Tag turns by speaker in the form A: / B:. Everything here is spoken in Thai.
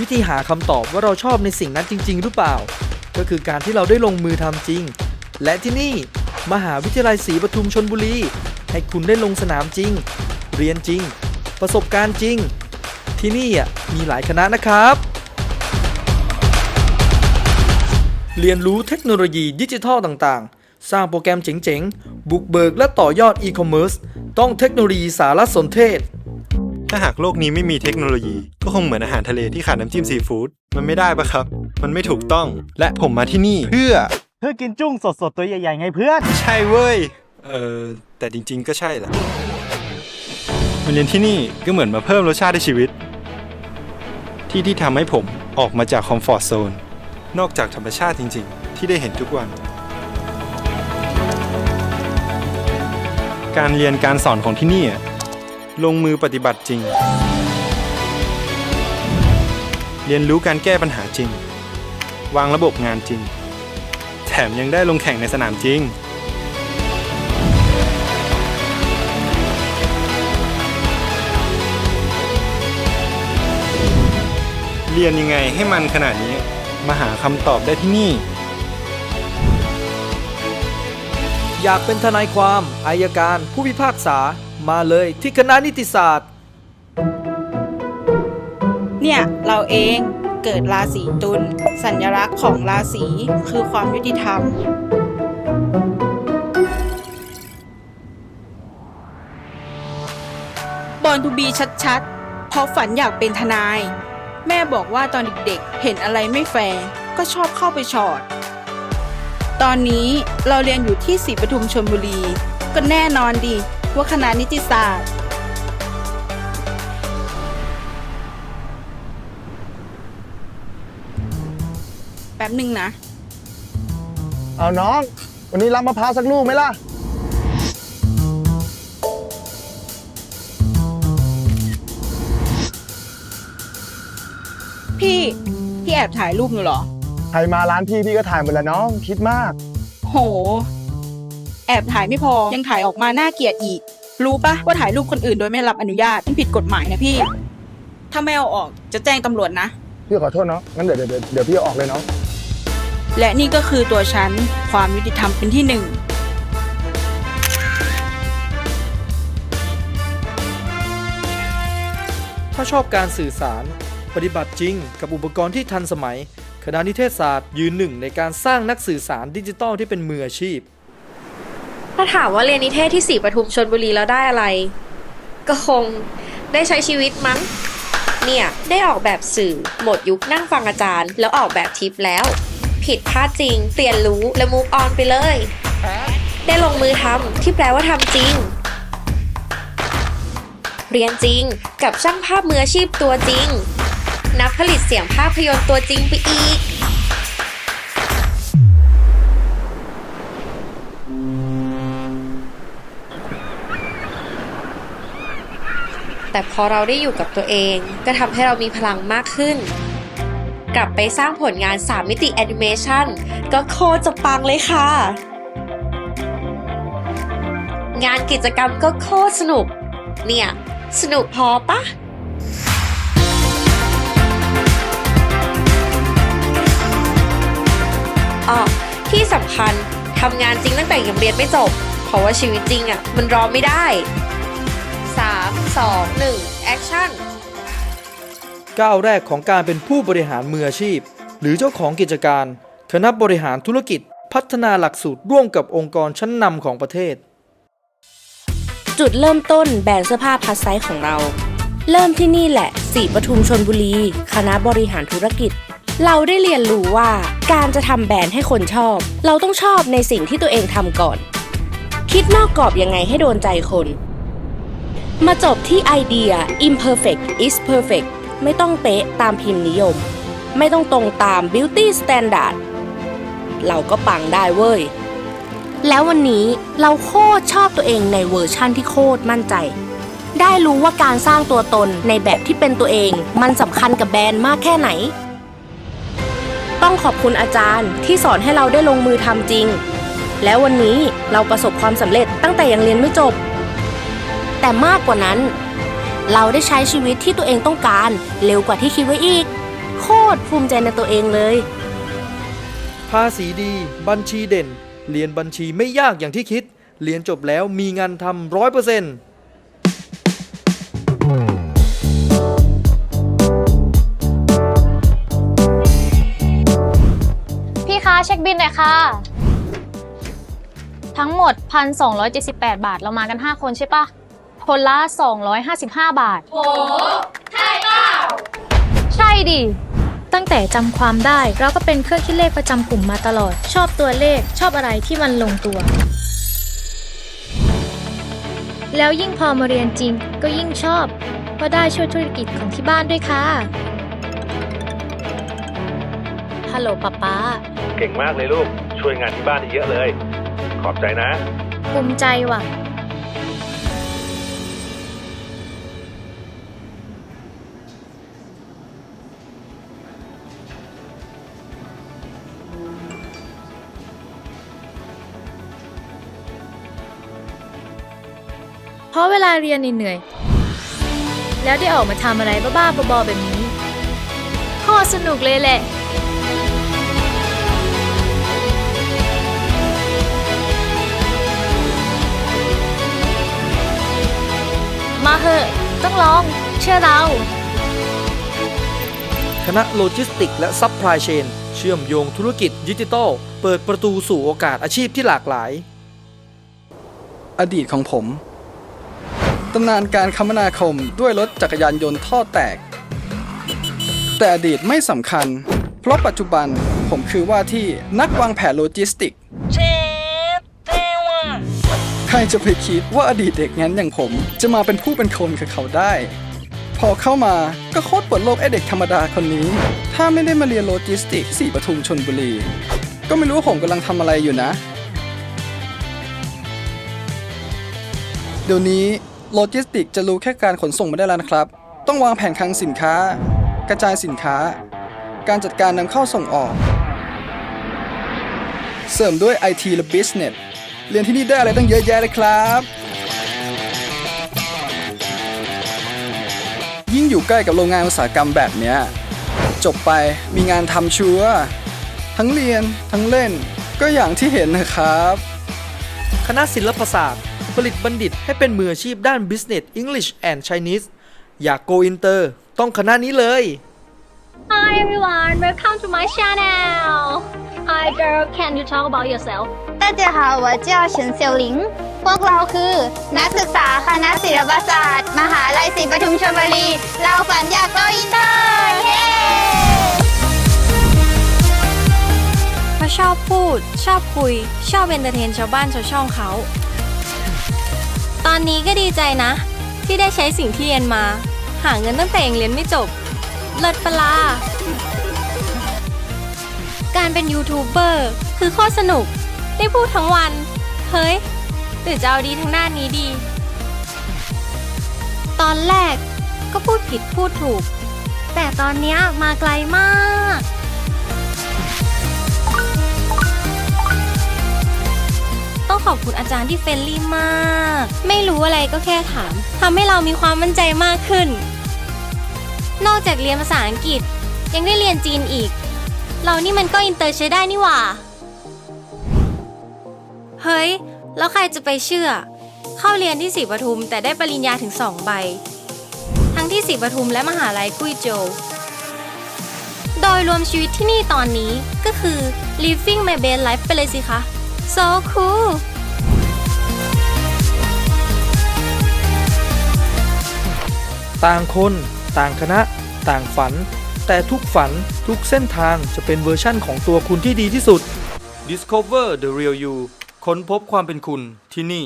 A: วิธีหาคำตอบว่าเราชอบในสิ่งนั้นจริง ๆ หรือเปล่า ก็คือการที่เราได้ลงมือทำจริง และที่นี่มหาวิทยาลัยศรีปทุมชนบุรี ให้คุณได้ลงสนามจริง เรียนจริง ประสบการณ์จริง ที่นี่อะมีหลายคณะนะครับ เรียนรู้เทคโนโลยีดิจิทัลต่างๆ สร้างโปรแกรมเจ๋งๆ บุกเบิกและต่อยอดอีคอมเมิร์ซต้องเทคโนโลยีสารสนเทศ
B: ถ้าหากโลกนี้ไม่มีเทคโนโลยี ก็คงเหมือนอาหารทะเลที่ขาดน้ำจิ้มซีฟู้ดมันไม่ได้ปะครับ มันไม่ถูกต้องและผมมาที่นี่เพื่อ
C: เพื่อกินจุ้งสดๆ ตัวใหญ่ๆไงเพื่อน
B: ใช่เว้ย เออแต่จริงๆก็ใช่แหละมาเรียนที่นี่ก็เหมือนมาเพิ่มรสชาติในชีวิต ที่ที่ทำให้ผมออกมาจากคอมฟอร์ทโซนนอกจากธรรมชาติจริงๆ ที่ได้เห็นทุกวัน การเรียนการสอนของที่นี่อะ ลงมือปฏิบัติจริง เรียนรู้การแก้ปัญหาจริง วางระบบงานจริง แถมยังได้ลงแข่งในสนามจริง เรียนยังไงให้มันขนาดนี้ มาหาคำตอบได้ที่นี่
A: อยากเป็นทนายความ อายการ ผู้พิพากษา มาเลยที่คณะนิติศาสตร์
D: เนี่ย เราเองเกิดราศีตุลสัญลักษณ์ของราศีคือความยุติธรรม บอลทูบีชัดๆ เพราะฝันอยากเป็นทนาย แม่บอกว่าตอนเด็กๆ เห็นอะไรไม่แฟร์ก็ชอบเข้าไปชอดตอนนี้เราเรียนอยู่ที่ศรีปทุมชลบุรี ก็แน่นอนดี ว่าคณะนิติศาสตร์ แป๊บหนึ่งนะ
C: เอาน้อง วันนี้รับมะพร้าวสักลูกไหมล่ะ
D: พี่ พี่แอบถ่ายรูปหนูเหรอ
C: ใครมาร้านพี่พี่ก็ถ่ายหมดแล้วน้อง คิดมาก
D: โห แอบถ่ายไม่พอ ยังถ่ายออกมาน่าเกลียดอีก รู้ปะว่าถ่ายรูปคนอื่นโดยไม่รับอนุญาตมันผิดกฎหมายนะพี่ ถ้าไม่เอาออกจะแจ้งตำรวจนะ
C: พี่ขอโทษเนาะงั้นเดี๋ยวเดี๋ยวเดี๋ยวพี่เอาออกเลยเนาะ
D: และนี่ก็คือตัวฉัน ความยุติธรรมเป็นที่หนึ่ง
A: ถ้าชอบการสื่อสาร ปฏิบัติจริง กับอุปกรณ์ที่ทันสมัย คณะนิเทศศาสตร์ยืนหนึ่งในการสร้างนักสื่อสารดิจิทัลที่เป็นมืออาชีพ
E: ถ้าถามว่าเรียนนิเทศที่ศรีปทุมชนบุรีแล้วได้อะไร ก็คงได้ใช้ชีวิตมั้ง เนี่ย ได้ออกแบบสื่อ หมดยุคนั่งฟังอาจารย์ แล้วออกแบบทิปแล้ว ผิดพลาดจริงเรียนรู้และมูฟออนไปเลย ได้ลงมือทำที่แปลว่าทำจริง เรียนจริงกับช่างภาพมืออาชีพตัวจริง นักผลิตเสียงภาพยนตร์ตัวจริงไปอีก แต่พอเราได้อยู่กับตัวเอง ก็ทำให้เรามีพลังมากขึ้น กลับไปสร้างผลงาน 3 มิติแอนิเมชันก็โคตรจะปังเลยค่ะ งานกิจกรรมก็โคตรสนุก เนี่ย สนุกพอปะอ๋อที่สำคัญทำงานจริงตั้งแต่ยังเรียนไม่จบ เพราะว่าชีวิตจริงอะ่ะ มันรอไม่ได้ 2 1 action
A: ก้าวแรกของการเป็นผู้บริหารมืออาชีพ หรือเจ้าของกิจการคณะบริหารธุรกิจ พัฒนาหลักสูตรร่วมกับองค์กรชั้นนำของประเทศ
F: จุดเริ่มต้นแบรนด์เสื้อผ้าพัสไซส์ของเรา เริ่มที่นี่แหละสีปทุมชนบุรี คณะบริหารธุรกิจ เราได้เรียนรู้ว่าการจะทำแบรนด์ให้คนชอบ เราต้องชอบในสิ่งที่ตัวเองทำก่อน คิดนอกกรอบยังไงให้โดนใจคน มาจบที่ไอเดีย imperfect is perfect ไม่ต้องเป๊ะตามพิมพ์นิยม ไม่ต้องตรงตาม beauty standard เราก็ปังได้เว้ย แล้ววันนี้เราโคตรชอบตัวเองในเวอร์ชั่นที่โคตรมั่นใจ ได้รู้ว่าการสร้างตัวตนในแบบที่เป็นตัวเอง มันสำคัญกับแบรนด์มากแค่ไหน ต้องขอบคุณอาจารย์ที่สอนให้เราได้ลงมือทำจริง แล้ววันนี้เราประสบความสำเร็จตั้งแต่ยังเรียนไม่จบ แต่มากกว่านั้น เราได้ใช้ชีวิตที่ตัวเองต้องการ เร็วกว่าที่คิดไว้อีก โคตรภูมิใจในตัวเองเลย
A: ภาษีดี บัญชีเด่น เรียนบัญชีไม่ยากอย่างที่คิด เรียนจบแล้วมีงานทำร้อยเปอร์เซ็นต์
G: พี่คะเช็คบินหน่อยค่ะ ทั้งหมด 1,278 บาทเรามากัน 5 คนใช่ปะ คนละ 255 บาท โหใช่เปล่าใช่ดิ ตั้งแต่จำความได้เราก็เป็นเครื่องคิดเลขประจำกลุ่มมาตลอด ชอบตัวเลขชอบอะไรที่มันลงตัว แล้วยิ่งพอมาเรียนจริงก็ยิ่งชอบ เพราะได้ช่วยธุรกิจของที่บ้านด้วยค่ะ ฮัลโหลป๊าป๊า
H: เก่งมากเลยลูก ช่วยงานที่บ้านได้เยอะเลย ขอบใจนะ
G: ภูมิใจว่ะ เพราะเวลาเรียนเหนื่อยๆแล้วได้ออกมาทำอะไรบ้าๆบอๆแบบนี้โคตรสนุกเลยแหละมาเหอะต้องลองเชื่อเรา
A: คณะโลจิสติกและซัพพลายเชน เชื่อมโยงธุรกิจดิจิทัล เปิดประตูสู่โอกาสอาชีพที่หลากหลาย
I: อดีตของผม ตำนานการคมนาคมด้วยรถจักรยานยนต์ท่อแตก แต่อดีตไม่สำคัญ เพราะปัจจุบันผมคือว่าที่นักวางแผนโลจิสติก ใครจะไปคิดว่าอดีตเด็กงั้นอย่างผม จะมาเป็นผู้เป็นคนกับเขาได้ พอเข้ามาก็โคตรเปิดโลกไอเด็กธรรมดาคนนี้ ถ้าไม่ได้มาเรียนโลจิสติกที่สี่ปทุมชนบุรี ก็ไม่รู้ว่าผมกำลังทำอะไรอยู่นะ เดี๋ยวนี้ โลจิสติกจะรู้แค่การขนส่งไม่ได้แล้วนะครับ ต้องวางแผนคลังสินค้า กระจายสินค้า การจัดการนำเข้าส่งออก เสริมด้วย IT และ Business เรียนที่นี่ได้อะไรตั้งเยอะแยะเลยครับ ยิ่งอยู่ใกล้กับโรงงานอุตสาหกรรมแบบเนี้ยจบไปมีงานทำชัวร์ทั้งเรียนทั้งเล่นก็อย่างที่เห็นนะครับ
A: คณะศิลปศาสตร์ ลิตบัณฑิตให้เป็นมืออาชีพด้าน Business English and Chinese อยาก go inter ต้องคณะนี้เลย
G: Hi everyone welcome to my channel Hi girl can you talk about yourself
J: 大家好，我叫陈秀玲。พวกเราคือนักศึกษาคณะศิลปศาสตร์ มหาลัยศรีปทุมชลบุรี เราฝันอยากโกอินเตอร์เย้
K: เพราะชอบพูด ชอบคุย ชอบเอนเตอร์เทนชาวบ้านชาวช่องเขา ตอนนี้ก็ดีใจนะ ที่ได้ใช้สิ่งที่เรียนมา หาเงินตั้งแต่ยังเรียนไม่จบ เลิศปะลา การเป็นยูทูบเบอร์คือโคตรสนุก ได้พูดทั้งวัน เฮ้ยหรือจะเอาดีทางหน้านี้ดี ตอนแรกก็พูดผิดพูดถูก แต่ตอนนี้มาไกลมาก องขอบคุณอาจารย์ที่เฟรนลี่มาก ไม่รู้อะไรก็แค่ถามทำให้เรามีความมั่นใจมากขึ้น นอกจากเรียนภาษาอังกฤษ ยังได้เรียนจีนอีก เรานี่มันก็อินเตอร์ใช้ได้นี่หว่า เฮ้ย แล้วใครจะไปเชื่อ เข้าเรียนที่ศรีปทุมแต่ได้ปริญญาถึง2ใบ ทั้งที่ศรีปทุมและมหาลัยกุ้ยโจวโดยรวมชีวิตที่นี่ตอนนี้ก็คือ living my best life ไปเลยสิคะ so cool
A: ต่างคน ต่างคณะ ต่างฝัน แต่ทุกฝันทุกเส้นทางจะเป็นเวอร์ชั่นของตัวคุณที่ดีที่สุด Discover the real you ค้นพบความเป็นคุณที่นี่